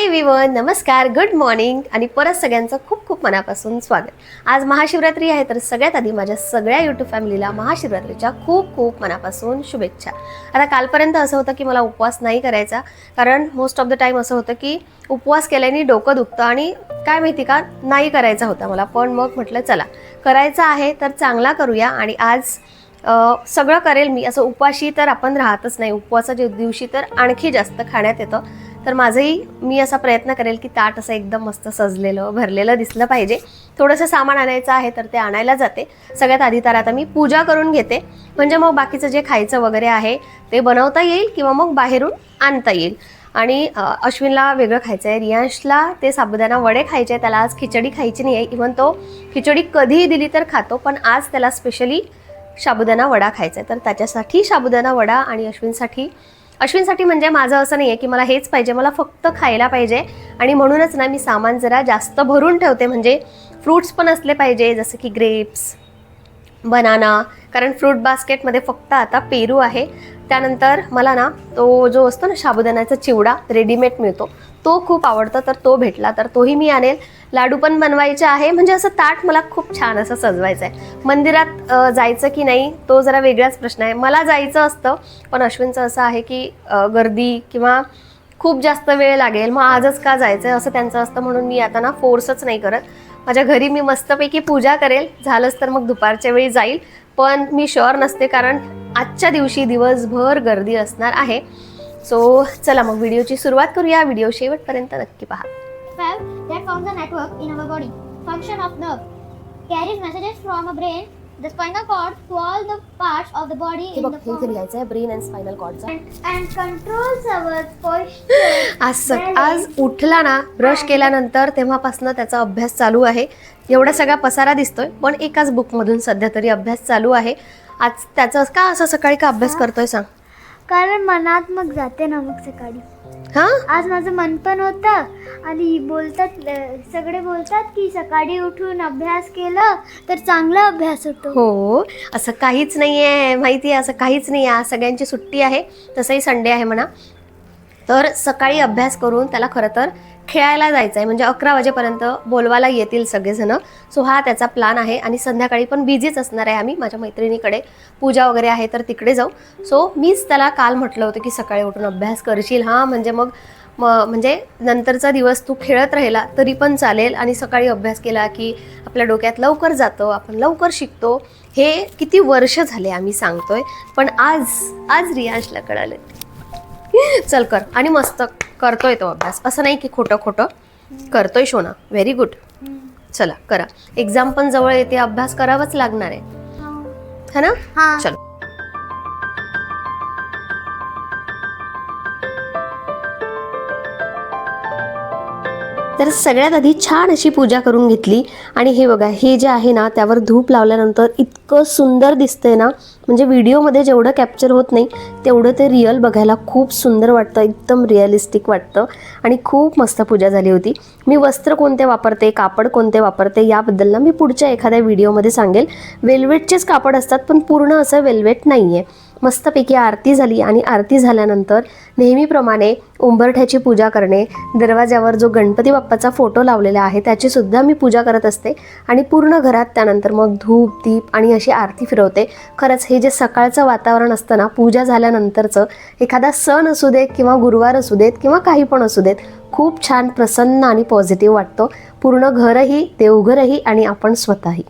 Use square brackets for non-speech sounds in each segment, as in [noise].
हाय विवन नमस्कार. Good morning आणि परत सगळ्यांचं खूप खूप मनापासून स्वागत. आज महाशिवरात्री आहे तर सगळ्यात आधी माझ्या सगळ्या यूट्यूब फॅमिलीला महाशिवरात्रीच्या खूप खूप मनापासून शुभेच्छा. आता कालपर्यंत असं होतं की मला उपवास नाही करायचा कारण मोस्ट ऑफ द टाईम असं होतं की उपवास केल्याने डोकं दुखतं आणि काय माहिती का नाही करायचा होता मला. पण मग म्हटलं चला करायचं आहे तर चांगला करूया. आणि आज सगळं करेल मी. असं उपाशी तर आपण राहतच नाही. उपवासाच्या दिवशी तर आणखी जास्त खाण्यात येतं. तर माझंही मी असा प्रयत्न करेल की ताट असं एकदम मस्त सजलेलं भरलेलं दिसलं पाहिजे. थोडंसं सामान आणायचं आहे तर ते आणायला जाते. सगळ्यात आधी तर आता मी पूजा करून घेते. म्हणजे मग बाकीचं जे खायचं वगैरे आहे ते बनवता येईल किंवा मग बाहेरून आणता येईल. आणि अश्विनला वेगळं खायचं आहे रियांशला ते साबुदाणा वडे खायचे आहे त्याला आज खिचडी खायची नाही आहे इव्हन तो खिचडी कधीही दिली तर खातो पण आज त्याला स्पेशली साबुदाणा वडा खायचा आहे तर त्याच्यासाठी साबुदाणा वडा आणि अश्विनसाठी अश्विनसाठी म्हणजे माझं असं नाही आहे की मला हेच पाहिजे मला फक्त खायला पाहिजे. आणि म्हणूनच ना मी सामान जरा जास्त भरून ठेवते. म्हणजे फ्रूट्स पण असले पाहिजे जसं की ग्रेप्स बनाना कारण फ्रूट बास्केटमध्ये फक्त आता पेरू आहे. त्यानंतर मला ना तो जो असतो ना साबुदाण्याचा चिवडा रेडीमेड मिळतो. तो खूप आवडतो तर तो भेटला तर तोही मी आणेल. लाडू पण बनवायचे आहे. म्हणजे असं ताट मला खूप छान असं सजवायचं आहे मंदिरात जायचं की नाही तो जरा वेगळाच प्रश्न आहे. मला जायचं असतं पण अश्विनचं असं आहे की गर्दी किंवा खूप जास्त वेळ लागेल. मग आजच का जायचं आहे असं त्यांचं असतं म्हणून मी आता ना फोर्सच नाही करत. माझ्या घरी मी मस्तपैकी पूजा करेल. झालंच तर मग दुपारच्या वेळी जाईल. पण मी शुअर नसते कारण आजच्या दिवशी दिवसभर गर्दी असणार आहे. सो चला मग व्हिडिओची सुरुवात करूया. व्हिडिओ शेवटपर्यंत नक्की पहा. 12 that forms a network in our body. Function of nerve. Carries messages from a brain, the spinal cord, to all the parts of the body हे in बघ the हे इथे form. लिहायचं आहे ब्रेन अँड स्पायनल कॉर्डचा and, and controls our posture. [gasps] आज सक आज उठला ना ब्रश केल्यानंतर तेव्हापासनं त्याचा अभ्यास चालू आहे. एवढा सगळा पसारा दिसतोय पण एकाच बुकमधून सध्या तरी अभ्यास चालू आहे. आज त्याचं का असं सकाळी का अभ्यास करतोय सांग. कारण मनात मग जाते ना मग सकाळी. हा? आज माझं मन पण होतं आणि बोलतात अं, सगळे बोलतात की सकाळी उठून अभ्यास केलं तर चांगला अभ्यास होतो. हो असं काहीच नाही आहे माहिती आहे असं काहीच नाही आहे आज सगळ्यांची सुट्टी आहे तसंही संडे आहे म्हणा. तर सकाळी अभ्यास करून त्याला खरं तर खेळायला जायचं आहे म्हणजे अकरा वाजेपर्यंत बोलवायला येतील सगळेजणं. सो हा त्याचा प्लान आहे आणि संध्याकाळी पण बिझीच असणार आहे आम्ही. माझ्या मैत्रिणीकडे पूजा वगैरे आहे तर तिकडे जाऊ. सो मीच त्याला काल म्हटलं होतं की सकाळी उठून अभ्यास करशील. हां म्हणजे मग म म्हणजे नंतरचा दिवस तू खेळत राहिला तरी पण चालेल. आणि सकाळी अभ्यास केला की आपल्या डोक्यात लवकर जातो आपण लवकर शिकतो. हे किती वर्ष झाले आम्ही सांगतोय. पण आज आज रियांशला कळालं चल कर. आणि मस्त करतोय तो अभ्यास. असं नाही की खोटं खोटं करतोय शोना. व्हेरी गुड चला करा. एक्झाम पण जवळ येते अभ्यास करावाच लागणार आहे. है ना? हा. चल. तर सगळ्यात आधी छान अशी पूजा करून घेतली. आणि हे बघा हे जे आहे ना त्यावर धूप लावल्यानंतर इतकं सुंदर दिसतंय ना म्हणजे व्हिडिओमध्ये जेवढं कॅप्चर होत नाही तेवढं ते रिअल बघायला खूप सुंदर वाटतं एकदम रिअलिस्टिक वाटतं. आणि खूप मस्त पूजा झाली होती. मी वस्त्र कोणते वापरते कापड कोणते वापरते याबद्दल ना मी पुढच्या एखाद्या व्हिडिओमध्ये सांगेल. वेल्वेटचेच कापड असतात पण पूर्ण असं वेल्वेट नाही आहे मस्तपैकी आरती झाली आणि आरती झाल्यानंतर नेहमीप्रमाणे उंबरठ्याची पूजा करणे दरवाज्यावर जो गणपती बाप्पाचा फोटो लावलेला आहे त्याची सुद्धा मी पूजा करत असते. आणि पूर्ण घरात त्यानंतर मग धूप दीप आणि अशी आरती फिरवते. खरंच हे जे सकाळचं वातावरण असतं ना पूजा झाल्यानंतरचं एखादा सण असू देत किंवा गुरुवार असू देत किंवा काही पण असू देत खूप छान प्रसन्न आणि पॉझिटिव्ह वाटतो. पूर्ण घरही देवघरही आणि आपण स्वतःही.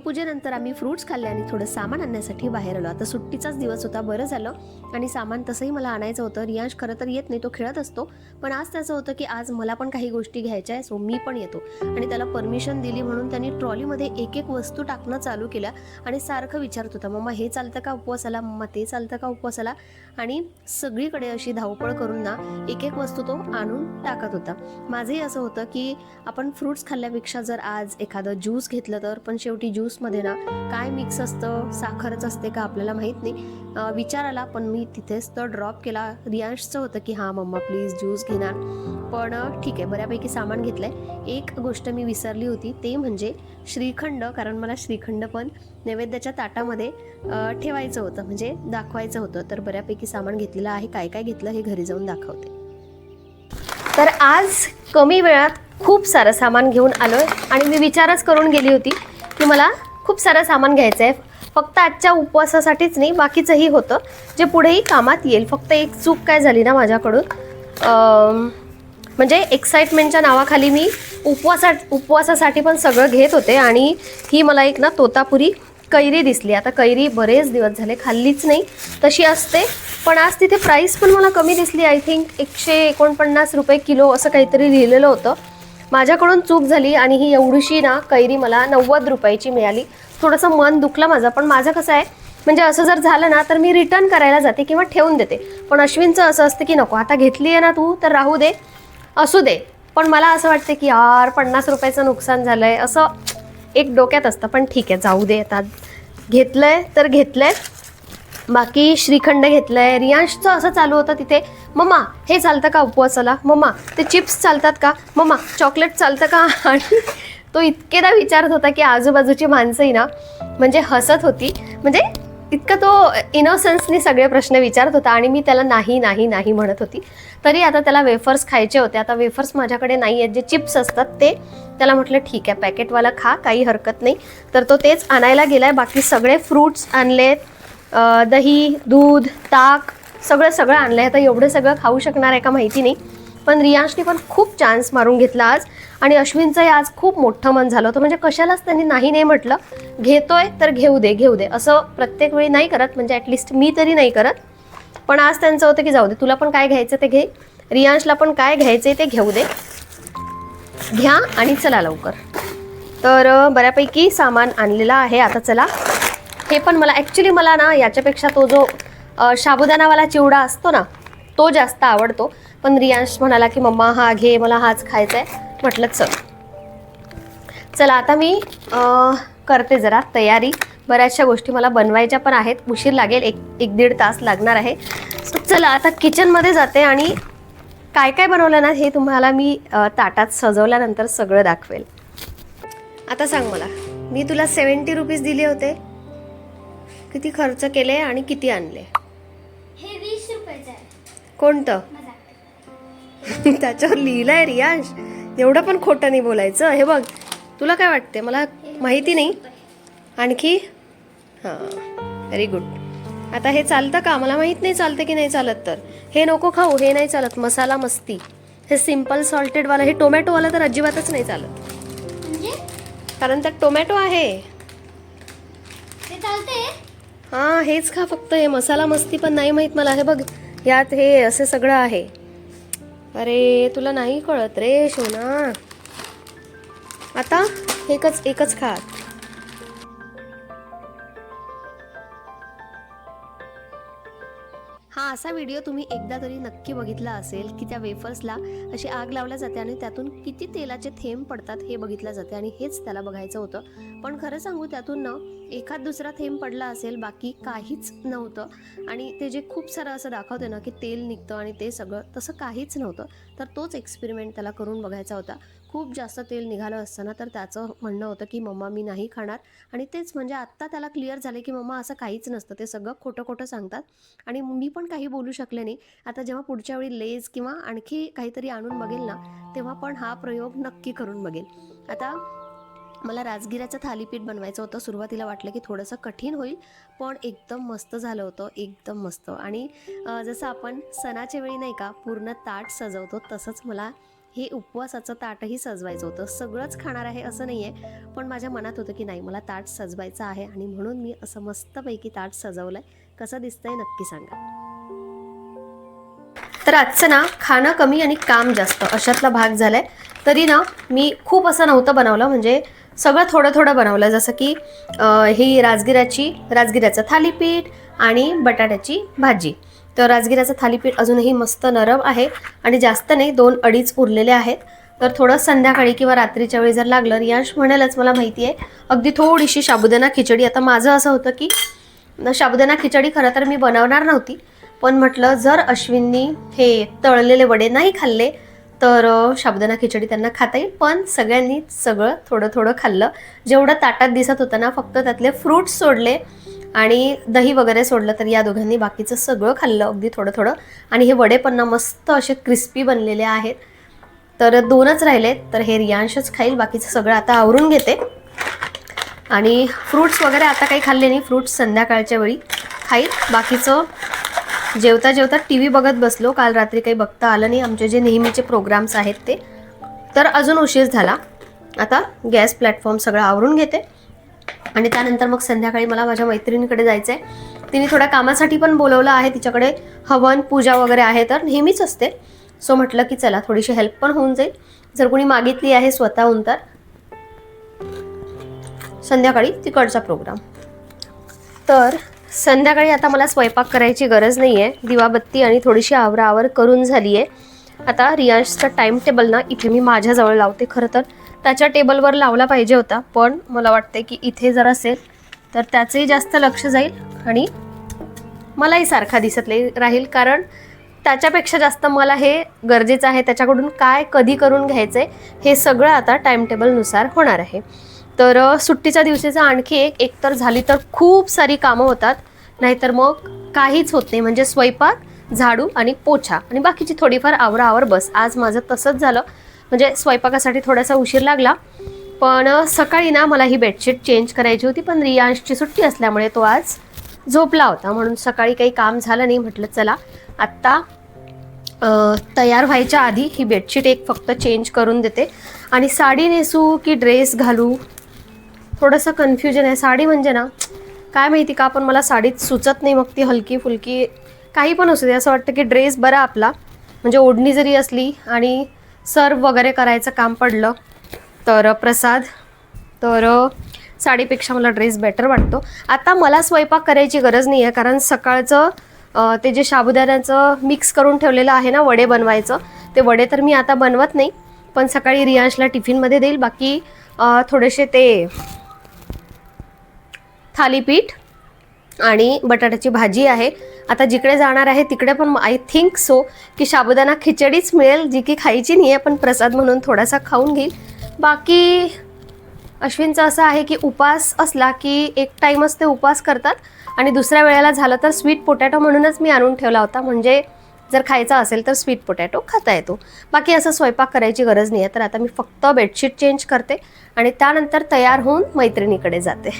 देवपूजेनंतर आम्ही फ्रुट्स खाल्ले आणि थोडं सामान आणण्यासाठी बाहेर आलो. आता सुट्टीचाच दिवस होता बरं झालं. आणि सामान तसंही मला आणायचं होतं. रियांश खरं तर येत नाही तो खेळत असतो. पण आज त्याचं होतं की आज मला पण काही गोष्टी घ्यायच्या आहे सो मी पण येतो. आणि त्याला परमिशन दिली म्हणून त्यांनी ट्रॉलीमध्ये एक एक वस्तू टाकणं चालू केलं आणि सारखं विचारत होता मम्मा हे चालतं का उपवासाला मम्मा ते चालतं का उपवासाला आणि सगळीकडे अशी धावपळ करून ना एक एक वस्तू तो आणून टाकत होता. माझंही असं होतं की आपण फ्रुट्स खाल्ल्यापेक्षा जर आज एखादं ज्यूस घेतलं तर पण शेवटी ज्यूस ज्यूसमध्ये ना काय मिक्स असतं? साखरच असते का आपल्याला माहीत नाही. विचार आला पण मी तिथेच तर ड्रॉप केला. रियांशचं होतं की हां मम्मा प्लीज ज्यूस घेणार. पण ठीक आहे बऱ्यापैकी सामान घेतलं आहे एक गोष्ट मी विसरली होती ते म्हणजे श्रीखंड कारण मला श्रीखंड पण नैवेद्याच्या ताटामध्ये ठेवायचं होतं म्हणजे दाखवायचं होतं. तर बऱ्यापैकी सामान घेतलेलं आहे. काय काय घेतलं हे घरी जाऊन दाखवते. तर आज कमी वेळात खूप सारं सामान घेऊन आलो आणि मी विचारच करून गेली होती की मला खूप सारं सामान घ्यायचं आहे फक्त आजच्या उपवासासाठीच नाही बाकीचंही होतं. जे पुढेही कामात येईल. फक्त एक चूक काय झाली ना माझ्याकडून? म्हणजे एक्साइटमेंटच्या नावाखाली मी उपवासा उपवासासाठी पण सगळं घेत होते आणि ही मला एक ना तोतापुरी कैरी दिसली. आता कैरी बरेच दिवस झाले खाल्लीच नाही. तशी असते. पण आज तिथे प्राईस पण मला कमी दिसली. आय थिंक एकशे एकोणपन्नास रुपये किलो असं काहीतरी लिहिलेलं होतं. माझ्याकडून चूक झाली आणि ही एवढीशी ना कैरी मला नव्वद रुपयाची मिळाली. थोडंसं मन दुखलं माझं पण माझं कसं आहे म्हणजे असं जर झालं ना तर मी रिटर्न करायला जाते किंवा ठेवून देते. पण अश्विनचं असं असतं की नको आता घेतली आहे ना तू तर राहू दे असू दे. पण मला असं वाटतं की यार पन्नास रुपयाचं नुकसान झालं आहे असं एक डोक्यात असतं पण ठीक आहे जाऊ दे आता घेतलं आहे तर घेतलं आहे बाकी श्रीखंड घेतलंय. रियांशचं असं चालू होतं तिथे. मम्मा हे चालतं का उपवासाला? मम्मा ते चिप्स चालतात का? मम्मा चॉकलेट चालतं का? [laughs] आणि तो इतकेदा विचारत होता की आजूबाजूची माणसंही ना म्हणजे हसत होती. म्हणजे इतका तो इनोसन्सनी सगळे प्रश्न विचारत होता आणि मी त्याला नाही नाही नाही म्हणत होती. तरी आता त्याला वेफर्स खायचे होते. आता वेफर्स माझ्याकडे नाही आहेत जे चिप्स असतात ते त्याला म्हटलं ठीक आहे पॅकेटवाला खा काही हरकत नाही. तर तो तेच आणायला गेला आहे बाकी सगळे फ्रूट्स आणलेत. आहेत दही दूध ताक सगळं सगळं आणलं आहे आता एवढं सगळं खाऊ शकणार आहे का माहिती नाही. पण रियांशने पण खूप चान्स मारून घेतला आज. आणि अश्विनचंही आज खूप मोठं मन झालं होतं. म्हणजे कशालाच त्यांनी नाही नाही म्हटलं. घेतोय तर घेऊ दे घेऊ दे. असं प्रत्येक वेळी नाही करत. म्हणजे ॲटलिस्ट मी तरी नाही करत. पण आज त्यांचं होतं की जाऊ दे तुला पण काय घ्यायचं ते घे. रियांशला पण काय घ्यायचं ते घेऊ दे. घ्या आणि चला लवकर. तर बऱ्यापैकी सामान आणलेलं आहे. आता चला. हे पण मला ॲक्च्युली मला ना याच्यापेक्षा तो जो साबुदाणावाला चिवडा असतो ना तो जास्त आवडतो. पण रियांश म्हणाला की मम्मा हा घे मला हाच खायचा आहे म्हटलं चल. चला आता मी करते जरा तयारी. बऱ्याचशा गोष्टी मला बनवायच्या पण आहेत. उशीर लागेल एक एक दीड तास लागणार आहे. सो चला आता किचनमध्ये जाते आणि काय काय बनवलं ना हे तुम्हाला मी ताटात सजवल्यानंतर सगळं दाखवेल. आता सांग मला मी तुला सेवन्टी रुपीज दिले होते. किती खर्च केले आणि किती आणले? हे वीस रुपयाचं आहे. कोणतं? [laughs] त्याच्यावर लिहिलंय रियांश. एवढं पण खोटं नाही बोलायचं. हे बघ तुला काय वाटते मला माहिती नाही. आणखी? हां व्हेरी गुड आता हे चालतं का? मला माहीत नाही चालतं की नाही चालत तर. हे नको खाऊ हे नाही चालत. मसाला मस्ती. हे सिंपल सॉल्टेडवालं हे टोमॅटोवालं तर अजिबातच नाही चालत. म्हणजे? कारण त्यात टोमॅटो आहे. हां हेच खा फक्त. हे मसाला मस्ती पण नाही माहीत मला. हे बघ यात हे असं सगळं आहे. अरे तुला नाही कळत रे शोना आता एकच एकच खा. हा असा व्हिडिओ तुम्ही एकदा तरी नक्की बघितला असेल की त्या वेफर्सला अशी आग लावल्या जाते आणि त्यातून किती तेलाचे थेंब पडतात हे बघितलं जाते आणि हेच त्याला बघायचं होतं. पण खरं सांगू त्यातून ना एखाद दुसरा थेंब पडला असेल बाकी काहीच नव्हतं. आणि ते जे खूप सारं असं दाखवते ना की तेल निघतं आणि ते सगळं तसं काहीच नव्हतं. तर तोच एक्सपेरिमेंट त्याला करून बघायचा होता. खूप जास्त तेल निघालं असताना तर त्याचं म्हणणं होतं की मम्मा मी नाही खाणार. आणि तेच म्हणजे आत्ता त्याला क्लिअर झालं की मम्मा असं काहीच नसतं. ते सगळं खोटं खोटं सांगतात. आणि मी पण काही बोलू शकले नाही. आता जेव्हा पुढच्या वेळी लेज किंवा आणखी काहीतरी आणून बघेल ना तेव्हा पण हा प्रयोग नक्की करून बघेल. आता मला राजगिऱ्याचं थालीपीठ बनवायचं होतं. सुरुवातीला वाटलं की थोडंसं कठीण होईल पण एकदम मस्त झालं होतं. एकदम मस्त. आणि जसं आपण सणाच्या वेळी नाही का पूर्ण ताट सजवतो तसंच मला हे उपवासाचं ताटही सजवायचं होतं. सगळंच खाणार आहे असं नाही आहे पण माझ्या मनात होतं की नाही मला ताट सजवायचं आहे आणि म्हणून मी असं मस्तपैकी ताट सजवलं आहे कसं दिसतंय नक्की सांगा. तर आजचं ना खाणं कमी आणि काम जास्त अशातला भाग झालाय. तरी ना मी खूप असं नव्हतं बनवलं म्हणजे सगळं थोडं थोडं बनवलं. जसं की ही राजगिराची राजगिऱ्याचं थालीपीठ आणि बटाट्याची भाजी. तर राजगिऱ्याचं थालीपीठ अजूनही मस्त नरम आहे आणि जास्त नाही दोन अडीच उरलेले आहेत. तर थोडं संध्याकाळी किंवा रात्रीच्या वेळी जर लागलं रियांश म्हणेलच मला माहिती आहे. अगदी थोडीशी साबुदाणा खिचडी. आता माझं असं होतं की साबुदाणा खिचडी खरं तर मी बनवणार नव्हती पण म्हटलं जर अश्विननी हे तळलेले वडे नाही खाल्ले तर साबुदाणा खिचडी त्यांना खाता येईल. पण सगळ्यांनी सगळं थोडं थोडं खाल्लं. जेवढं ताटात दिसत होतं ना फक्त त्यातले फ्रूट्स सोडले आणि दही वगैरे सोडलं तर या दोघांनी बाकीचं सगळं खाल्लं अगदी थोडं थोडं. आणि हे वडे पण ना मस्त असे क्रिस्पी बनलेले आहेत. तर दोनच राहिले तर हे रियांशच खाईल बाकीचं सगळं आता आवरून घेते. आणि फ्रूट्स वगैरे आता काही खाल्ले नाही फ्रूट्स संध्याकाळच्या वेळी खाईल. बाकीचं जेवता जेवता टी व्ही बघत बसलो काल रात्री काही बघता आलं नाही आमचे जे नेहमीचे प्रोग्राम्स आहेत ते. तर अजून उशीर झाला. आता गॅस प्लॅटफॉर्म सगळं आवरून घेते. आणि त्यानंतर मग संध्याकाळी मला माझ्या मैत्रिणीकडे जायचं आहे तिने थोड्या कामासाठी पण बोलवलं आहे. तिच्याकडे हवन पूजा वगैरे आहे तर नेहमीच असते. सो म्हटलं की चला थोडीशी हेल्प पण होऊन जाईल. जर कोणी मागितली आहे स्वतःहून तर. संध्याकाळी तिकडचा प्रोग्राम तर संध्याकाळी आता मला स्वयंपाक करायची गरज नाही आहे दिवाबत्ती आणि थोडीशी आवराआवर करून झाली आहे आता रियाजचं टाईम टेबल ना इथे मी माझ्याजवळ लावते खरं तर. त्याच्या टेबलवर लावला पाहिजे होता. पण मला वाटते की इथे जर असेल तर त्याचंही जास्त लक्ष जाईल आणि मलाही सारखा दिसत नाही- राहील. कारण त्याच्यापेक्षा जास्त मला हे गरजेचं आहे त्याच्याकडून काय कधी करून घ्यायचं आहे हे सगळं आता टाईमटेबलनुसार होणार आहे. तर सुट्टीच्या दिवशीचं आणखी एक एकतर झाली तर खूप सारी कामं होतात. नाहीतर मग काहीच होत नाही. म्हणजे स्वयंपाक झाडू आणि पोछा. आणि बाकीची थोडीफार आवरावर बस. आज माझं तसंच झालं. म्हणजे स्वयंपाकासाठी थोडासा उशीर लागला. पण सकाळी ना मला ही बेडशीट चेंज करायची होती. पण रियांशची सुट्टी असल्यामुळे तो आज झोपला होता. म्हणून सकाळी काही काम झालं नाही. म्हटलं चला आत्ता तयार व्हायच्या आधी ही बेडशीट एक फक्त चेंज करून देते. आणि साडी नेसू की ड्रेस घालू? थोडंसं कन्फ्युजन आहे. साडी म्हणजे ना काय माहिती का पण मला साडीत सुचत नाही मग ती हलकी फुलकी. काही पण असू दे. असं वाटतं की ड्रेस बरा आपला. म्हणजे ओढणी जरी असली आणि सर्व वगैरे करायचं काम पडलं. तर प्रसाद तर साडीपेक्षा मला ड्रेस बेटर वाटतो. आता मला स्वयंपाक करायची गरज नाही आहे कारण सकाळचं ते जे साबुदाण्याचं मिक्स करून ठेवलेलं आहे ना वडे बनवायचं ते वडे तर मी आता बनवत नाही पण सकाळी रियांशला टिफिनमध्ये देईल. बाकी थोडेसे ते थालीपीठ आणि बटाट्याची भाजी आहे. आता जिकडे जाणार आहे तिकडे पण आय थिंक सो की साबुदाणा खिचडीच मिळेल जी की खायची नाही आहे पण प्रसाद म्हणून थोडासा खाऊन घेईल. बाकी अश्विनचं असं आहे की उपास असला की एक टाईमच ते उपास करतात. आणि दुसऱ्या वेळेला झालं तर स्वीट पोटॅटो म्हणूनच मी आणून ठेवला होता. म्हणजे जर खायचा असेल तर स्वीट पोटॅटो खाता येतो. बाकी असं स्वयंपाक करायची गरज नाही आहे तर आता मी फक्त बेडशीट चेंज करते आणि त्यानंतर तयार होऊन मैत्रिणीकडे जाते.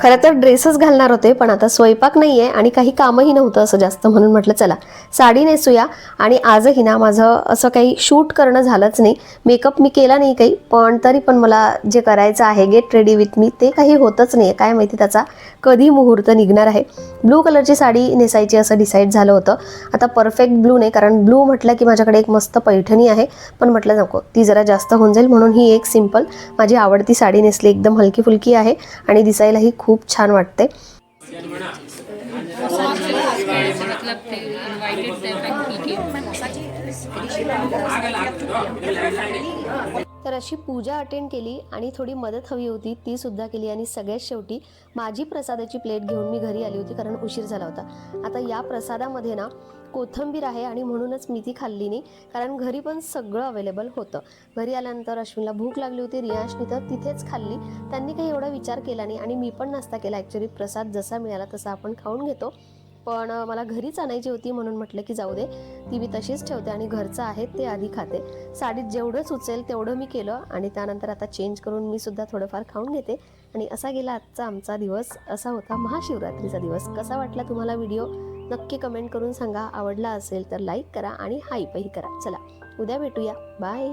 खरं तर ड्रेसच घालणार होते पण आता स्वयंपाक नाही आहे आणि काही कामही नव्हतं असं जास्त म्हणून म्हटलं चला साडी नेसूया आणि आजही ना माझं असं काही शूट करणं झालंच नाही. मेकअप मी केला नाही काही पण तरी पण मला जे करायचं आहे गेट रेडी विथ मी ते काही होतच नाही काय माहिती त्याचा कधी मुहूर्त निघणार आहे. ब्लू कलरची साडी नेसायची असं डिसाईड झालं होतं. आता परफेक्ट ब्लू नाही कारण ब्लू म्हटलं की माझ्याकडे एक मस्त पैठणी आहे पण म्हटलं नको ती जरा जास्त होऊन जाईल म्हणून ही एक सिंपल माझी आवडती साडी नेसली एकदम हलकी फुलकी आहे आणि दिसायलाही खूप छान वाटते. तर अशी पूजा अटेंड केली आणि थोडी मदत हवी होती ती सुद्धा केली. आणि सगळ्यात शेवटी माझी प्रसादाची प्लेट घेऊन मी घरी आली होती कारण उशीर झाला होता. आता या प्रसादामध्ये ना कोथंबीर आहे आणि म्हणूनच मी ती खाल्ली नाही कारण घरी पण सगळं अवेलेबल होतं. घरी आल्यानंतर अश्विनला भूक लागली होती रियांशनी तर तिथेच खाल्ली. त्यांनी काही एवढा विचार केला नाही आणि मी पण नाश्ता केला. ॲक्च्युली प्रसाद जसा मिळाला तसा आपण खाऊन घेतो. पण मला घरीच आणायची होती म्हणून म्हटलं की जाऊ दे. ती मी तशीच ठेवते आणि घरचं आहे ते आधी खाते. साडीत जेवढं सुचेल तेवढं मी केलं आणि त्यानंतर आता चेंज करून मी सुद्धा थोडंफार खाऊन घेते. आणि असा गेला आजचा आमचा दिवस. असा होता महाशिवरात्रीचा दिवस. कसा वाटला तुम्हाला व्हिडिओ? नक्की कमेंट करून सांगा. आवडला असेल तर लाईक करा आणि हाईपही करा. चला उद्या भेटूया. बाय